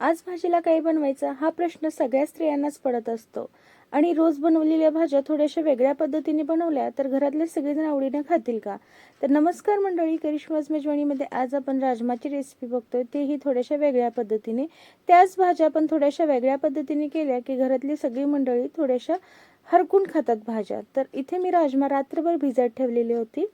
आज भाजीला काय बनवायचं हा प्रश्न सगळ्या स्त्रियांनाच पडत असतो. आणि रोज बनवलेल्या भाज्या थोड्याशा वेगळ्या पद्धतीने बनवल्या तर घरातले सगळेजण आवडीने खातील का? तर नमस्कार मंडळी करिश्माज मेजवानीमध्ये आज आपण राजमाची रेसिपी बघतोय. तेही थोड्याशा वेगळ्या पद्धतीने. त्याच भाज्या आपण थोड्याशा वेगळ्या पद्धतीने केल्या की घरातली सगळी मंडळी थोड्याशा हरकून खातात भाज्या. तर इथे मी राजमा रात्रभर भिजत ठेवलेली होती.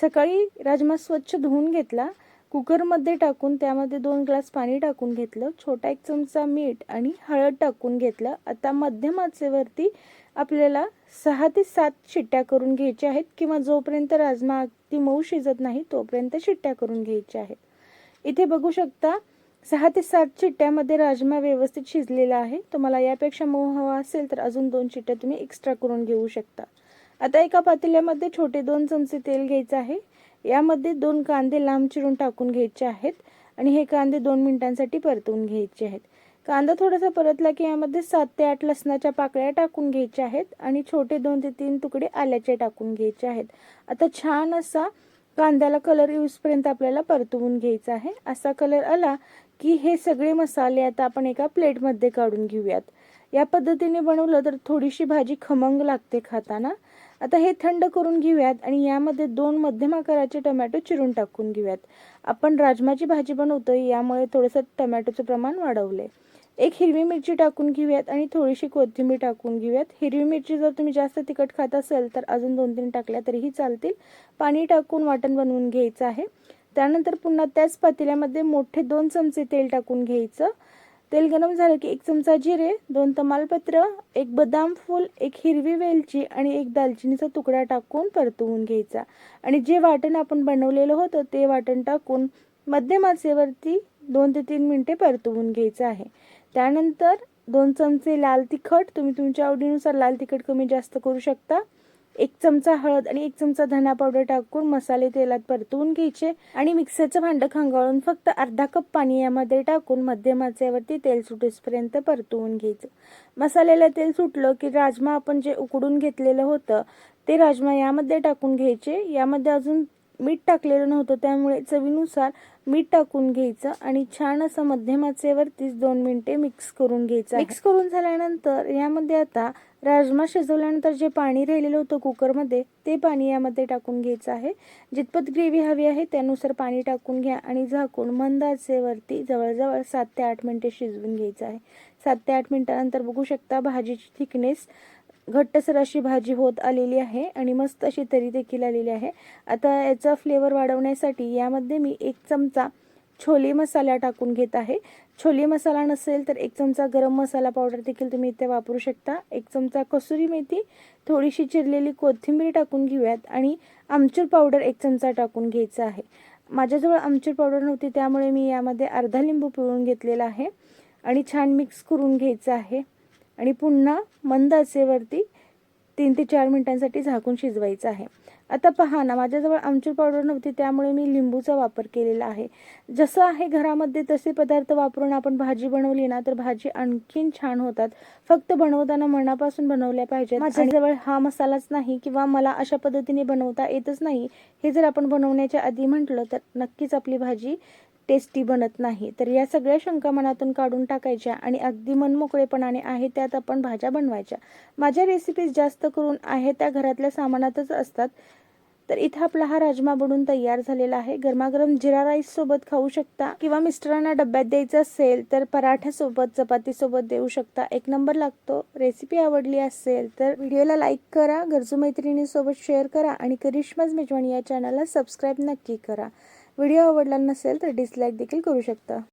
सकाळी राजमा स्वच्छ धुवून घेतला. कुकरमध्ये टाकून त्यामध्ये दोन ग्लास पाणी टाकून घेतलं छोटा एक चमचा मीठ आणि हळद टाकून घेतलं. आता मध्यम आचेवरती आपल्याला सहा ते सात शिट्ट्या करून घ्यायच्या आहेत किंवा जोपर्यंत राजमा अगदी मऊ शिजत नाही तोपर्यंत शिट्ट्या करून घ्यायच्या आहेत. इथे बघू शकता सहा ते सात चिट्ट्यामध्ये राजमा व्यवस्थित शिजलेला आहे. तुम्हाला यापेक्षा मऊ हवा असेल तर अजून दोन चिट्ट्या तुम्ही एक्स्ट्रा करून घेऊ शकता. आता एका पातेल्यामध्ये छोटे दोन चमचे तेल घ्यायचं आहे. यामध्ये दोन कांदे लांब चिरून टाकून घ्यायचे आहेत आणि हे कांदे दोन मिनिटांसाठी परतवून घ्यायचे आहेत. कांदा थोडासा परतला की यामध्ये सात ते आठ लसणाच्या पाकळ्या टाकून घ्यायच्या आहेत आणि छोटे दोन ते तीन तुकडे आल्याचे टाकून घ्यायचे आहेत. आता छान असा कांद्याला कलर येऊसपर्यंत आपल्याला परतवून घ्यायचा आहे. असा कलर आला की हे सगळे मसाले आता आपण एका प्लेटमध्ये काढून घेऊयात. या पद्धतीने बनवलं तर थोडीशी भाजी खमंग लागते खाताना. आता हे थंड करून घेऊयात आणि यामध्ये दोन मध्यम आकाराचे टमॅटो चिरून टाकून घेऊयात. आपण राजमाची भाजी बनवतोय यामुळे थोडंसं टमॅटोचं प्रमाण वाढवले. एक हिरवी मिरची टाकून घेऊयात आणि थोडीशी कोथिंबीर टाकून घेऊयात. हिरवी मिरची जर तुम्ही जास्त तिखट खात असेल तर अजून दोन तीन टाकल्या तरीही चालतील. पाणी टाकून वाटण बनवून घ्यायचं आहे. त्यानंतर पुन्हा त्याच पातेल्यामध्ये मोठे दोन चमचे तेल टाकून घ्यायचं. तेल गरम झालं की एक चमचा जिरे दोन तमालपत्र एक बदाम फूल एक हिरवी वेलची आणि एक दालचिनीचा तुकडा टाकून परतवून घ्यायचा. आणि जे वाटण आपण बनवलेलं होतं ते वाटण टाकून मध्यम आचेवरती दोन ते तीन मिनटे परतवून घ्यायचं आहे. त्यानंतर दोन चमचे लाल तिखट तुम्ही तुमच्या आवडीनुसार लाल तिखट कमी जास्त करू शकता. एक चमचा हळद आणि एक चमचा धना पावडर टाकून मसाले तेलात परतवून घ्यायचे आणि मिक्सरचं भांडं खांगाळून फक्त अर्धा कप पाणी यामध्ये टाकून मध्यमाचेवरती तेल सुटेसपर्यंत परतवून घ्यायचं. मसाल्याला तेल सुटलं की राजमा आपण जे उकडून घेतलेलं होतं ते राजमा यामध्ये टाकून घ्यायचे. यामध्ये अजून मीठ टाकलेलं नव्हतं त्यामुळे चवीनुसार मीठ टाकून घ्यायचं आणि छान असं मध्यमाचेवरतीच दोन मिनिटे मिक्स करून घ्यायचं मिक्स करून झाल्यानंतर यामध्ये आता राजमा शिजवल्यानंतर जे पाणी राहिलेलं होतं कुकरमध्ये ते पाणी यामध्ये टाकून घ्यायचं आहे. जितपत ग्रेव्ही हवी आहे त्यानुसार पाणी टाकून घ्या आणि झाकून मंद आचेवरती जवळजवळ सात ते आठ मिनिटे शिजवून घ्यायचं आहे. सात ते आठ मिनटानंतर बघू शकता भाजीची थिकनेस घट्टसर अशी भाजी होत आलेली आहे आणि मस्त अशी तरी देखील आलेली आहे. आता याचा फ्लेवर वाढवण्यासाठी यामध्ये मी एक चमचा छोले मसाला टाकून घेत आहे. छोले मसाला नसेल तर एक चमचा गरम मसाला पावडर देखील तुम्ही इथे वापरू शकता. एक चमचा कसुरी मेथी थोडीशी चिरलेली कोथिंबीर टाकून घेऊयात आणि आमचूर पावडर एक चमचा टाकून घ्यायचा आहे. माझ्याजवळ आमचूर पावडर नव्हती त्यामुळे मी यामध्ये अर्धा लिंबू पिळून घेतलेला आहे आणि छान मिक्स करून घ्यायचं आहे. आणि पुन्हा मंद असेवरती तीन ते चार मिनिटांसाठी झाकून शिजवायचं आहे. आता पहा ना माझ्याजवळ आमचूर पावडर नव्हती त्यामुळे मी लिंबूचा वापर केलेला आहे. जसं आहे घरामध्ये तसे पदार्थ वापरून आपण भाजी बनवली ना तर भाजी आणखीन छान होतात. फक्त बनवताना मनापासून बनवल्या पाहिजेत. माझ्याजवळ हा मसालाच नाही किंवा मला अशा पद्धतीने बनवता येतच नाही. हे जर आपण बनवण्याच्या आधी म्हटलं तर नक्कीच आपली भाजी टेस्टी बनत नाही. तर या सगळ्या शंका मनातून काढून टाकायच्या आणि अगदी मनमोकळेपणाने आहे त्यात आपण भाज्या बनवायच्या. माझ्या रेसिपीज जास्त करून आहे त्या घरातल्या सामानातच असतात. तर इथं आपला हा राजमा बनून तयार झालेला आहे. गरमागरम जिरा राईस सोबत खाऊ शकता किंवा मिस्टरांना डब्यात द्यायचं असेल तर पराठ्यासोबत चपातीसोबत देऊ शकता. एक नंबर लागतो. रेसिपी आवडली असेल तर व्हिडिओला लाईक करा गरजू मैत्रिणीसोबत शेअर करा आणि करिश्माज मेजवानी या चॅनलला सबस्क्राईब नक्की करा. व्हिडिओ आवडला नसेल तर डिसलाईक देखील करू शकता.